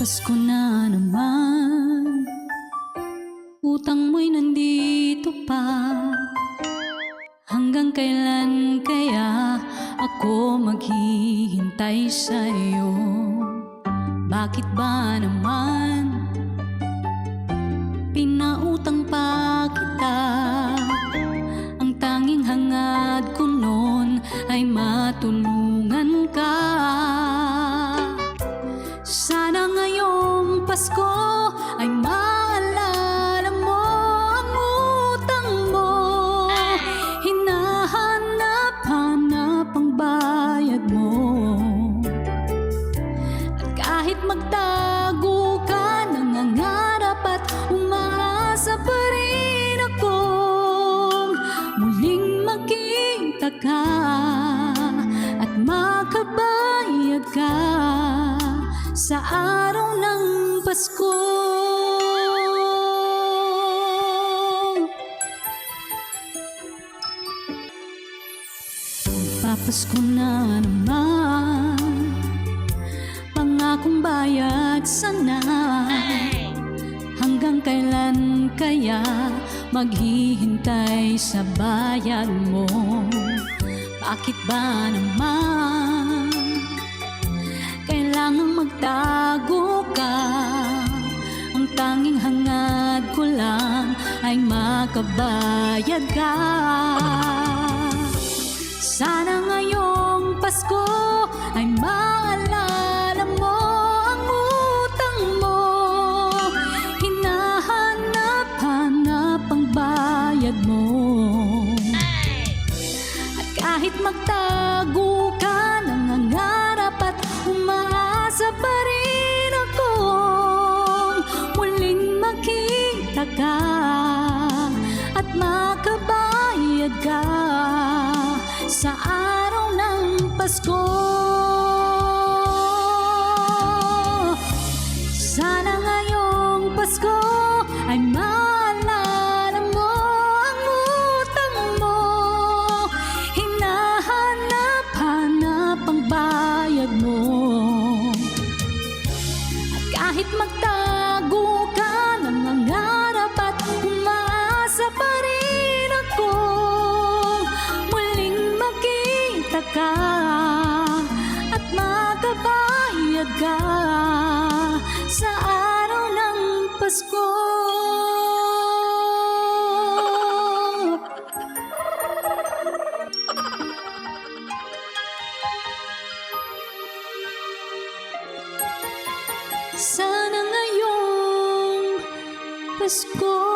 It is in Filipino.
Pasko na naman Utang mo'y nandito pa Hanggang kailan kaya ako maghihintay sa'yo? Bakit ba naman pinautang pa kita? Ang tanging hangad ko noon ay matulungan ka Pasko ay maalala mo ang utang mo. Hinahanap-hanap ang bayad mo. At kahit magtago ka Nangangarap at umaasa pa rin akong Muling makita ka At makabayad ka Sa araw ng Papasko na naman. Pangakong bayad sana. Hanggang kailan kaya Maghihintay sa bayad mo? Bakit ba naman? Kailangang magtago ka. Ang tanging hangad ko lang Ay makabayad ka bayad mo. At kahit magtago ka Nangangarap at umaasa pa rin akong Muling makita ka At makabayad ka Sa araw ng Pasko. Sana ngayong Pasko ay maalala magtago ka Nangangarap at umaasa pa rin ako. Muling makita ka At makabayad ka Sa araw ng Pasko. Sana ngayong Pasko